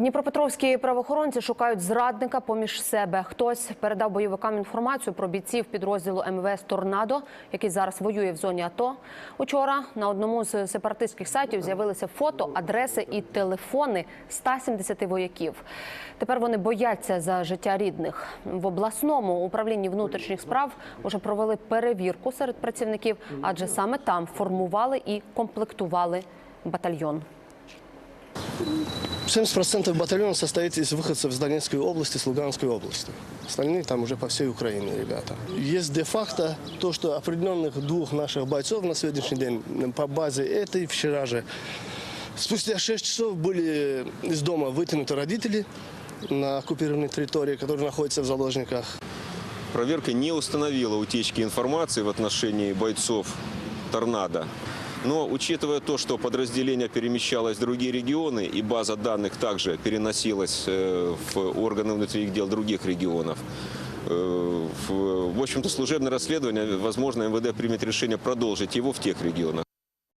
Дніпропетровські правоохоронці шукають зрадника поміж себе. Хтось передав бойовикам інформацію про бійців підрозділу МВС Торнадо, який зараз воює в зоні АТО. Учора на одному з сепаратистських сайтів з'явилися фото, адреси і телефони 170 вояків. Тепер вони бояться за життя рідних. В обласному управлінні внутрішніх справ уже провели перевірку серед працівників, адже саме там формували і комплектували батальйон. 70% батальона состоит из выходцев с Донецкой области, с Луганской области. Остальные там уже по всей Украине ребята. Есть де-факто то, что определенных двух наших бойцов на сегодняшний день по базе этой вчера же спустя 6 часов были из дома вытянуты родители на оккупированной территории, которые находятся в заложниках. Проверка не установила утечки информации в отношении бойцов «Торнадо». Но учитывая то, что подразделение перемещалось в другие регионы и база данных также переносилась э, в органы внутренних дел других регионов, э, в в общем-то, служебное расследование, возможно, МВД примет решение продолжить его в тех регионах.